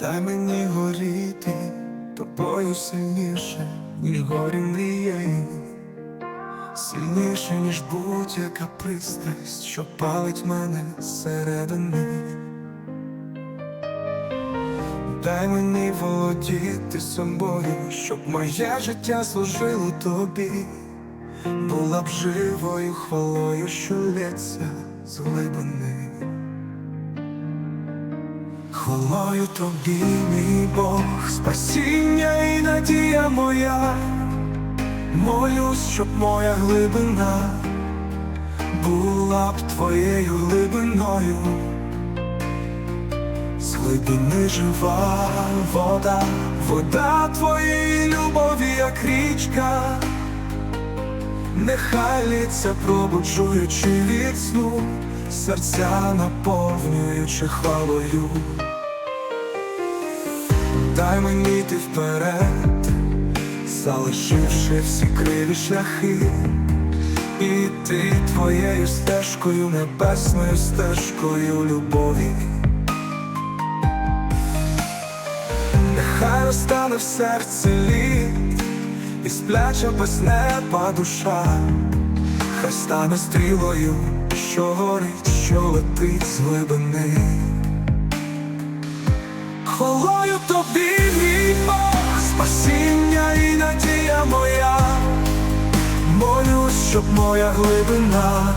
дай мені горіти тобою сильніше, ніж горі мрією, сильніше, ніж будь-яка пристрасть, що палить мене зсередини. Дай мені володіти собою, щоб моє життя служило тобі, була б живою хвалою, що лється з глибини. Хвалою тобі, мій Бог, спасіння і надія моя, молюсь, щоб моя глибина була б твоєю глибиною, з глибини жива вода, вода твоєї любові, як річка, нехай лється, пробуджуючи від сну, серця наповнюючи хвалою. Дай мені йти вперед, залишивши всі криві шляхи, і ти твоєю стежкою, небесною стежкою любові. Нехай розтане в серці лід, і спляча без неба душа, хай стане стрілою, що горить, що летить з глибини. Хвалою тобі, мій Бог, спасіння і надія моя, молюсь, щоб моя глибина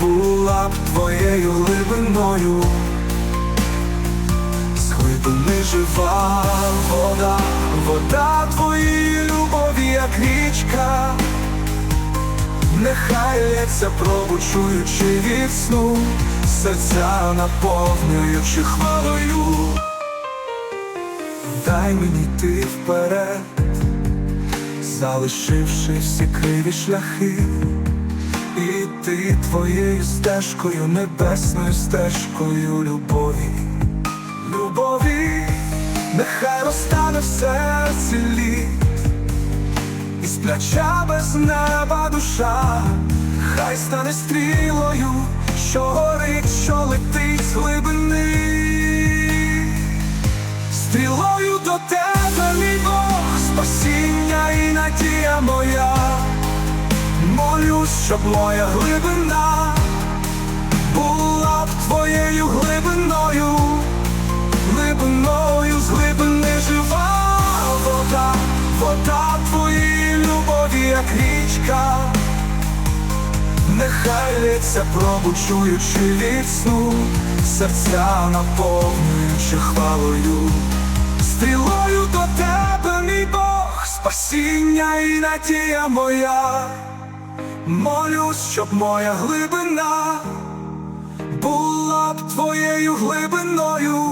була б твоєю глибиною, з глибини жива вода, вода твоєї любові, як річка, нехай лється, пробучуючи від сну, серця наповнюючи хвалою. Дай мені йти вперед, залишивши всі криві шляхи, і ти твоєю стежкою, небесною стежкою любові, любові, нехай розтане в серці лід, спляча без неба душа, хай стане стрілою, що горить, що летить з глибини. Стрілою до тебе, мій Бог, спасіння і надія моя, молюсь, щоб моя глибина річка, нехай лється, пробучуючи від серця наповнюючи хвалою. Стрілою до тебе, мій Бог, спасіння і надія моя, молюсь, щоб моя глибина була б твоєю глибиною,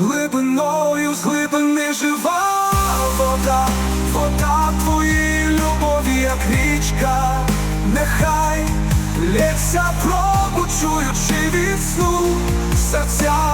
глибиною з глибини жива вода, річка, нехай лється, пробучуючи від сну, серця.